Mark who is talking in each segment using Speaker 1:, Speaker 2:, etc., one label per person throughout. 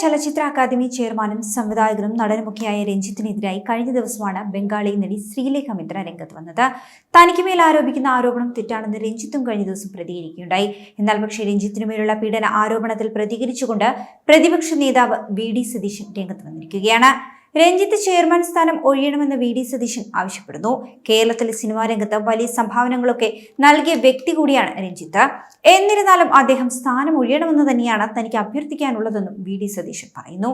Speaker 1: ചലച്ചിത്ര അക്കാദമി ചെയർമാനും സംവിധായകനും നടനുമൊക്കെയായ രഞ്ജിത്തിനെതിരായി കഴിഞ്ഞ ദിവസമാണ് ബംഗാളി നടി ശ്രീലേഖ മിത്ര രംഗത്ത് വന്നത്. തനിക്ക് മേൽ ആരോപിക്കുന്ന ആരോപണം തെറ്റാണെന്ന് രഞ്ജിത്തും കഴിഞ്ഞ ദിവസം പ്രതികരിക്കുകയുണ്ടായി. എന്നാൽ പക്ഷേ രഞ്ജിത്തിനു മേലുള്ള പീഡന ആരോപണത്തിൽ പ്രതികരിച്ചുകൊണ്ട് പ്രതിപക്ഷ നേതാവ് വി ഡി സതീശൻ രംഗത്ത് വന്നിരിക്കുകയാണ്. രഞ്ജിത്ത് ചെയർമാൻ സ്ഥാനം ഒഴിയണമെന്ന് വി ഡി സതീശൻ ആവശ്യപ്പെടുന്നു. കേരളത്തിലെ സിനിമാ രംഗത്ത് വലിയ സംഭാവനകളൊക്കെ നൽകിയ വ്യക്തി കൂടിയാണ് രഞ്ജിത്ത്. എന്നിരുന്നാലും അദ്ദേഹം സ്ഥാനം ഒഴിയണമെന്ന് തന്നെയാണ് തനിക്ക് അഭ്യർത്ഥിക്കാനുള്ളതെന്നും വി ഡി സതീശൻ പറയുന്നു.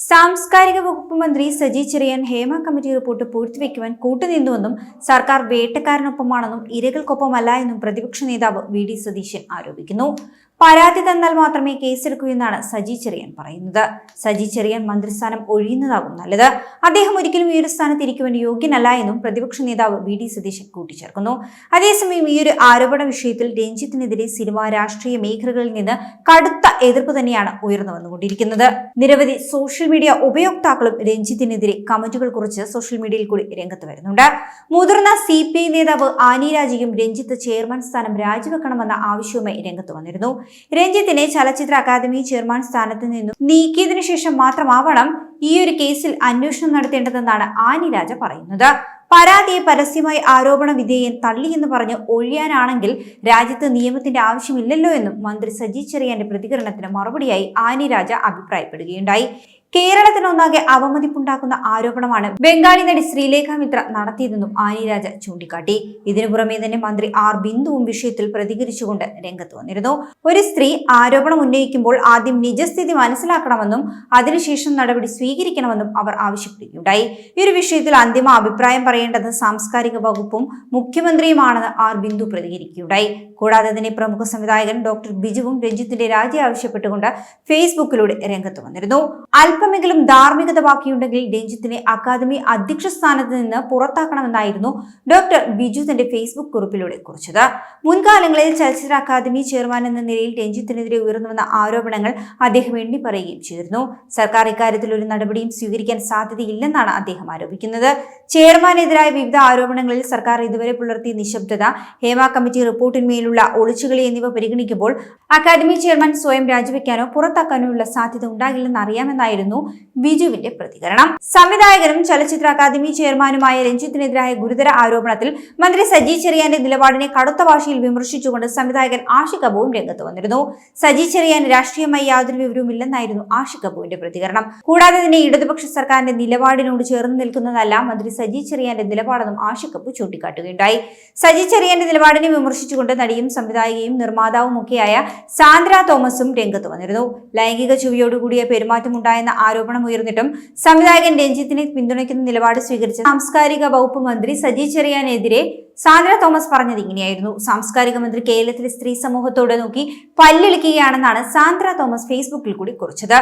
Speaker 1: സാംസ്കാരിക വകുപ്പ് മന്ത്രി സജി ചെറിയൻ ഹേമ കമ്മിറ്റി റിപ്പോർട്ട് പൂഴ്ത്തിവെക്കുവാൻ കൂട്ടുനിന്നുവെന്നും സർക്കാർ വേട്ടക്കാരനൊപ്പമാണെന്നും ഇരകൾക്കൊപ്പമല്ല എന്നും പ്രതിപക്ഷ നേതാവ് വി ഡി സതീശൻ ആരോപിക്കുന്നു. പരാതി തന്നാൽ മാത്രമേ കേസെടുക്കൂ എന്നാണ് സജി ചെറിയൻ പറയുന്നത്. സജി ചെറിയൻ മന്ത്രിസ്ഥാനം ഒഴിയുന്നതാകും നല്ലത്. അദ്ദേഹം ഒരിക്കലും ഈ ഒരു സ്ഥാനത്ത് ഇരിക്കുവാൻ യോഗ്യനല്ല എന്നും പ്രതിപക്ഷ നേതാവ് വി ഡി സതീശൻ കൂട്ടിച്ചേർക്കുന്നു. അതേസമയം ഈ ഒരു ആരോപണ വിഷയത്തിൽ രഞ്ജിത്തിനെതിരെ സിനിമ രാഷ്ട്രീയ മേഖലകളിൽ നിന്ന് കടുത്ത എതിർപ്പ് തന്നെയാണ് ഉയർന്നു വന്നുകൊണ്ടിരിക്കുന്നത്. നിരവധി സോഷ്യൽ മീഡിയ ഉപയോക്താക്കളും രഞ്ജിത്തിനെതിരെ കമന്റുകൾ കുറിച്ച് സോഷ്യൽ മീഡിയയിൽ കൂടി രംഗത്ത് വരുന്നുണ്ട്. മുതിർന്ന സി നേതാവ് ആനി രാജയും രഞ്ജിത്ത് ചെയർമാൻ സ്ഥാനം രാജിവെക്കണമെന്ന ആവശ്യവുമായി രംഗത്ത് വന്നിരുന്നു. രഞ്ജിത്തിനെ ചലച്ചിത്ര അക്കാദമി ചെയർമാൻ സ്ഥാനത്ത് നിന്നും നീക്കിയതിനു ശേഷം മാത്രമാവണം ഈ ഒരു കേസിൽ അന്വേഷണം നടത്തേണ്ടതെന്നാണ് ആനിരാജ പറയുന്നത്. പരാതിയെ പരസ്യമായി ആരോപണ വിധേയൻ തള്ളിയെന്ന് പറഞ്ഞ് ഒഴിയാനാണെങ്കിൽ രാജ്യത്ത് നിയമത്തിന്റെ ആവശ്യമില്ലല്ലോ എന്നും മന്ത്രി സജി ചെറിയാന്റെ പ്രതികരണത്തിന് മറുപടിയായി ആനി രാജ അഭിപ്രായപ്പെടുകയുണ്ടായി. കേരളത്തിനൊന്നാകെ അവമതിപ്പുണ്ടാക്കുന്ന ആരോപണമാണ് ബംഗാളി നടി ശ്രീലേഖ മിത്ര നടത്തിയതെന്നും ആനി രാജ ചൂണ്ടിക്കാട്ടി. ഇതിനു പുറമെ തന്നെ മന്ത്രി ആർ ബിന്ദുവും വിഷയത്തിൽ പ്രതികരിച്ചുകൊണ്ട് രംഗത്ത് വന്നിരുന്നു. ഒരു സ്ത്രീ ആരോപണം ഉന്നയിക്കുമ്പോൾ ആദ്യം നിജസ്ഥിതി മനസ്സിലാക്കണമെന്നും അതിനുശേഷം നടപടി സ്വീകരിക്കണമെന്നും അവർ ആവശ്യപ്പെടുകയുണ്ടായി. ഈ ഒരു വിഷയത്തിൽ അന്തിമ അഭിപ്രായം പറയേണ്ടത് സാംസ്കാരിക വകുപ്പും മുഖ്യമന്ത്രിയുമാണെന്ന് ആർ ബിന്ദു പ്രതികരിക്കുകയുണ്ടായി. കൂടാതെ തന്നെ പ്രമുഖ സംവിധായകൻ ഡോക്ടർ ബിജുവും രഞ്ജിത്തിന്റെ രാജി ആവശ്യപ്പെട്ടുകൊണ്ട് ഫേസ്ബുക്കിലൂടെ രംഗത്ത് വന്നിരുന്നു. അല്പമെങ്കിലും ധാർമ്മികത ബാക്കിയുണ്ടെങ്കിൽ രഞ്ജിത്തിനെ അക്കാദമി അധ്യക്ഷ സ്ഥാനത്ത് നിന്ന് പുറത്താക്കണമെന്നായിരുന്നു ഡോക്ടർ ബിജു തന്റെ ഫേസ്ബുക്ക് കുറിപ്പിലൂടെ കുറിച്ചത്. മുൻകാലങ്ങളിൽ ചലച്ചിത്ര അക്കാദമി ചെയർമാൻ എന്ന നിലയിൽ രഞ്ജിത്തിനെതിരെ ഉയർന്നുവന്ന ആരോപണങ്ങൾ അദ്ദേഹം എണ്ണി പറയുകയും ചെയ്തിരുന്നു. സർക്കാർ ഇക്കാര്യത്തിൽ ഒരു നടപടിയും സ്വീകരിക്കാൻ സാധ്യതയില്ലെന്നാണ് അദ്ദേഹം ആരോപിക്കുന്നത്. ചെയർമാനെതിരായ വിവിധ ആരോപണങ്ങളിൽ സർക്കാർ ഇതുവരെ പുലർത്തിയ നിശബ്ദത ഹേമ കമ്മിറ്റി റിപ്പോർട്ടിന്മേലുള്ള ഒളിച്ചുകളി എന്നിവ പരിഗണിക്കുമ്പോൾ അക്കാദമി ചെയർമാൻ സ്വയം രാജിവെക്കാനോ പുറത്താക്കാനോ ഉള്ള സാധ്യത ഉണ്ടാകില്ലെന്ന് അറിയാമെന്നായിരുന്നു ബിജുവിന്റെ പ്രതികരണം. സംവിധായകനും ചലച്ചിത്ര അക്കാദമി ചെയർമാനുമായ രഞ്ജിത്തിനെതിരായ ഗുരുതര ആരോപണത്തിൽ മന്ത്രി സജി ചെറിയാന്റെ നിലപാടിനെ കടുത്ത ഭാഷയിൽ വിമർശിച്ചുകൊണ്ട് സംവിധായകൻ ആഷി അബുവും രംഗത്ത് വന്നിരുന്നു. സജി ചെറിയാൻ രാഷ്ട്രീയമായി യാതൊരു വിവരവും ഇല്ലെന്നായിരുന്നു ആഷിക് അബുവിന്റെ പ്രതികരണം. കൂടാതെ തന്നെ ഇടതുപക്ഷ സർക്കാരിന്റെ നിലപാടിനോട് ചേർന്ന് നിൽക്കുന്നതല്ല മന്ത്രി സജി ചെറിയാന്റെ നിലപാടെന്നും ആഷി അബു ചൂണ്ടിക്കാട്ടുകയുണ്ടായി. സജി ചെറിയാന്റെ നിലപാടിനെ വിമർശിച്ചുകൊണ്ട് നടിയും സംവിധായികയും നിർമ്മാതാവും ഒക്കെയായ സാന്ദ്ര തോമസും രംഗത്ത് വന്നിരുന്നു. ലൈംഗിക ചുവയോടുകൂടിയ പെരുമാറ്റമുണ്ടായെന്ന ആരോപണം ഉയർന്നിട്ടും സംവിധായകൻ രഞ്ജിത്തിനെ പിന്തുണയ്ക്കുന്ന നിലപാട് സ്വീകരിച്ച സാംസ്കാരിക വകുപ്പ് മന്ത്രി സജി ചെറിയാനെതിരെ സാന്ദ്ര തോമസ് പറഞ്ഞത് ഇങ്ങനെയായിരുന്നു. സാംസ്കാരിക മന്ത്രി കേരളത്തിലെ സ്ത്രീ സമൂഹത്തോട് നോക്കി പല്ലിളിക്കുകയാണെന്നാണ് സാന്ദ്ര തോമസ് ഫേസ്ബുക്കിൽ കൂടി കുറിച്ചത്.